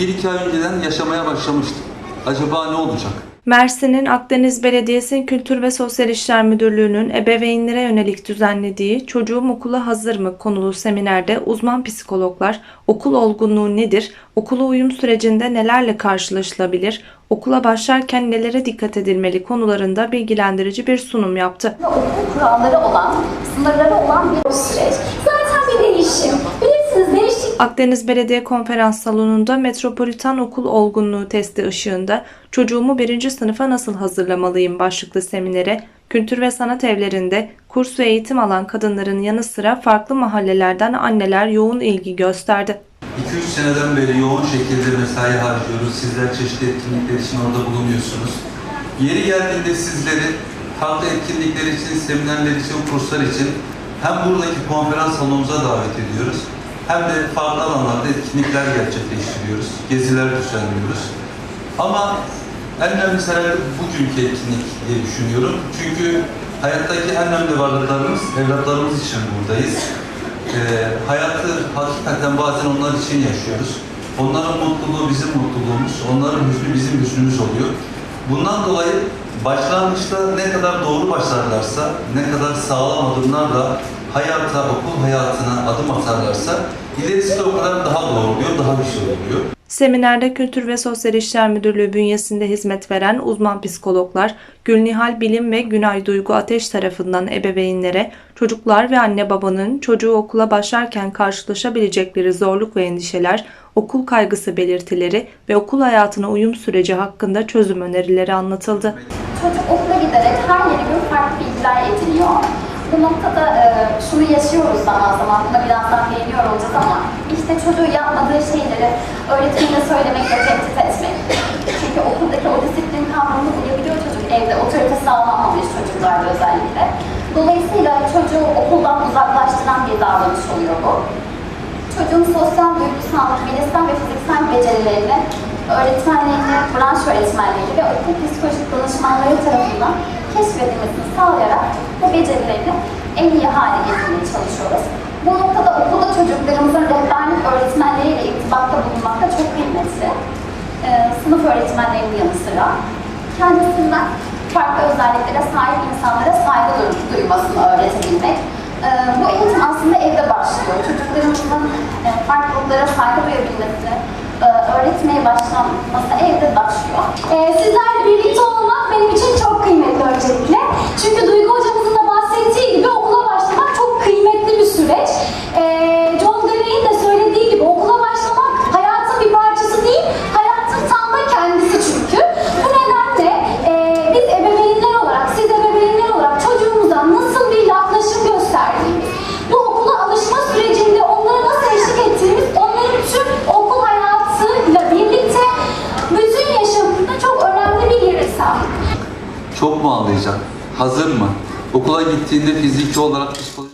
bir iki ay önceden yaşamaya başlamıştım. Acaba ne olacak? Mersin'in Akdeniz Belediyesi Kültür ve Sosyal İşler Müdürlüğü'nün ebeveynlere yönelik düzenlediği Çocuğum Okula Hazır mı konulu seminerde uzman psikologlar okul olgunluğu nedir, okula uyum sürecinde nelerle karşılaşılabilir, okula başlarken nelere dikkat edilmeli konularında bilgilendirici bir sunum yaptı. okul kuralları olan, sınırları olan bir süreç. Zaten Akdeniz Belediye Konferans Salonu'nda Metropolitan Okul Olgunluğu testi ışığında çocuğumu birinci sınıfa nasıl hazırlamalıyım başlıklı seminere kültür ve sanat evlerinde kurs ve eğitim alan kadınların yanı sıra farklı mahallelerden anneler yoğun ilgi gösterdi. 2-3 seneden beri yoğun şekilde mesai harcıyoruz. Sizler çeşitli etkinlikler için orada bulunuyorsunuz. Yeri geldiğinde sizleri farklı etkinlikler için, seminerler için, kurslar için hem buradaki konferans salonumuza davet ediyoruz hem de farklı alanlarda etkinlikler gerçekleştiriyoruz, geziler düzenliyoruz. Ama en önemlisi herhalde bugünkü etkinlik diye düşünüyorum. Çünkü hayattaki en önemli varlıklarımız, evlatlarımız için buradayız. Ee, hayatı hakikaten bazen onlar için yaşıyoruz. Onların mutluluğu bizim mutluluğumuz, onların hüznü bizim hüznümüz oluyor. Bundan dolayı başlangıçta ne kadar doğru başlarlarsa, ne kadar sağlam adımlarla hayata, okul hayatına adım atarlarsa ilerisi de o kadar daha doğru oluyor, daha güzel oluyor. Seminerde Kültür ve Sosyal İşler Müdürlüğü bünyesinde hizmet veren uzman psikologlar Gülnihal Bilim ve Günay Duygu Ateş tarafından ebeveynlere çocuklar ve anne babanın çocuğu okula başlarken karşılaşabilecekleri zorluk ve endişeler, okul kaygısı belirtileri ve okul hayatına uyum süreci hakkında çözüm önerileri anlatıldı. Çocuk okula giderek her yeni gün farklı bilgiler ediniyor. Bu noktada e, şunu yaşıyoruz zaman zaman, buna birazdan değiniyor olacağız ama işte çocuğu yapmadığı şeyleri öğretmenine söylemek ve tehdit etmek. Çünkü okuldaki o disiplin kavramını uyabiliyor çocuk, evde otorite sağlanmamış çocuklarda özellikle. Dolayısıyla çocuğu okuldan uzaklaştıran bir davranış oluyor bu. Çocuğun sosyal, duygusal, bilişsel ve fiziksel becerilerini öğretmenliğini, branş öğretmenliği ve okul psikolojik danışmanları tarafından keşfedilmesini sağlayarak bu becerilerini en iyi hale getirmeye çalışıyoruz. Bu noktada okulda çocuklarımızın rehberlik öğretmenleriyle irtibatta bulunmak da çok kıymetli. Ee, sınıf öğretmenlerinin yanı sıra kendisinden farklı özelliklere sahip insanlara saygı duy- duymasını öğretebilmek. Ee, bu eğitim aslında evde başlıyor. Çocuklarımızın e, farklılıklara saygı duyabilmesini e, öğretmeye başlanması evde başlıyor. Ee, sizlerle birlikte Çok mu ağlayacak? Hazır mı? Okula gittiğinde fiziki olarak psikolojik